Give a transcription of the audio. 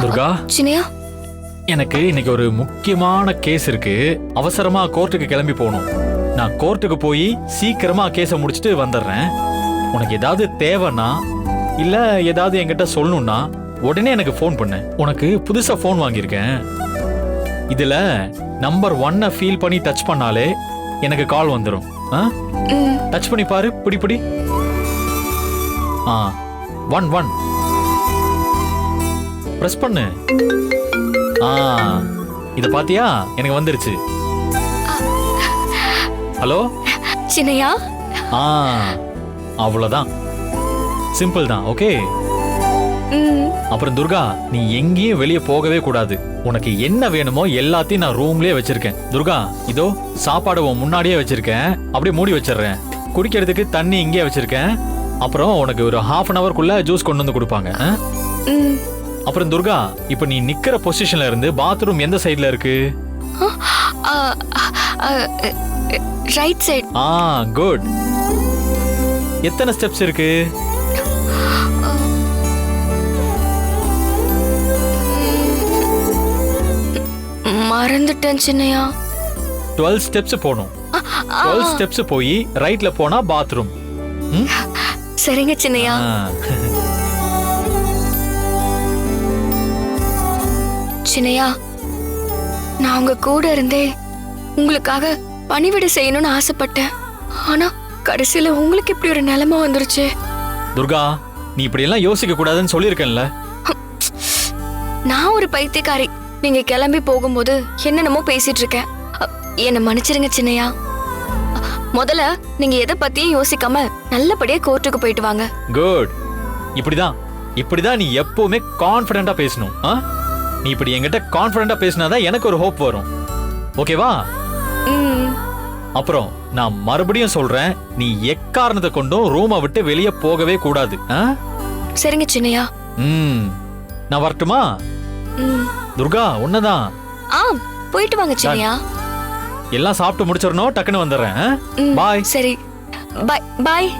துர்கா? சின்னையா? எனக்கு இன்னைக்கு ஒரு முக்கியமான கேஸ் இருக்கு. அவசரமா கோர்ட்டுக்கு கிளம்பி போகணும். நான் கோர்ட்டுக்கு போய் சீக்கிரமா கேஸை முடிச்சுட்டு வந்துடுறேன். உனக்கு ஏதாவது தேவைன்னா இல்ல ஏதாவது என்கிட்ட சொல்லணும்னா உடனே எனக்கு ஃபோன் பண்ணு. உனக்கு புதுசா ஃபோன் வாங்கியிருக்கேன். இதுல நம்பர் ஒன்னை ஃபீல் பண்ணி டச் பண்ணாலே எனக்கு கால் வந்துடும் டச் பண்ணி பாரு பிடி பிடி. ஆ ஒன் ஒன் பிரஸ் பண்ணு. ஆ இத பாத்தியா? எனக்கு வந்துருச்சு. ஹலோ சின்னையா? ஆ அவ்வளவுதான். சிம்பிள் தான் ஓகே அப்புறம் துர்கா நீ எங்கேயும் வெளியே போகவே கூடாது. உனக்கு என்ன வேணுமோ எல்லாத்தையும் நான் ரூம்லயே வச்சிருக்கேன். துர்கா இதோ சாப்பாடு உன் முன்னாடியே வச்சிருக்கேன். அப்படியே மூடி வச்சிடுறேன். குடிக்கிறதுக்கு தண்ணி இங்கேயே வச்சிருக்கேன். அப்புறம் உனக்கு ஒரு ஹாஃப் அன் குள்ள ஜூஸ் கொண்டு வந்து கொடுப்பாங்க. அப்புறம் துர்கா இப்ப நீ நிக்கிற பொசிஷன்ல இருந்து பாத்ரூம் எந்த சைடுல இருக்கு? ரைட் சைடு ஆ குட் எத்தனை ஸ்டெப்ஸ் இருக்கு? மறந்துட்டேன் சின்னையா. டுவெல் ஸ்டெப்ஸ் போகணும். டுவெல் ஸ்டெப்ஸ் போய் ரைட்ல போனா பாத்ரூம் சரிங்க சின்னையா. சின்னையா நான் உங்க கூட இருந்தே உங்களுக்காக பணிவிடை செய்யணும்னு ஆசைப்பட்டேன். ஆனா கடைசியில உங்களுக்கு இப்படி ஒரு நிலைமை வந்துருச்சு. துர்கா நீ இப்படி எல்லாம் யோசிக்க கூடாதுன்னு சொல்லியிருக்கேன்ல. நான் ஒரு பைத்தியக்காரி. நீங்க கிளம்பி போகும்போது என்னென்னமோ பேசிட்டு இருக்கேன். என்னை மன்னிச்சிருங்க சின்னையா. முதல்ல நீங்க எதை பத்தியும் யோசிக்காம நல்லபடியா கோர்ட்டுக்கு போயிட்டு வாங்க. குட். இப்படிதான். இப்படிதான் நீ எப்பவுமே கான்ஃபிடென்ட்டா பேசணும். ஆ? நீ இப்படி என்கிட்ட கான்ஃபிடென்ட்டா பேசினாதான் எனக்கு ஒரு ஹோப் வரும். ஓகேவா ம், அப்புறம் நான் மறுபடியும் சொல்றேன் நீ எக்காரணத்தை கொண்டும் ரூமை விட்டு வெளியே போகவே கூடாது? சரிங்க சின்னையா. ம். நான் வரட்டுமா. துர்கா உன்னதான். ஆ போயிட்டு வாங்க சின்னையா. எல்லாம் சாப்பிட்டு முடிச்சிடணும் டக்குன்னு வந்துடுறேன் பாய் சரி. பாய் பாய்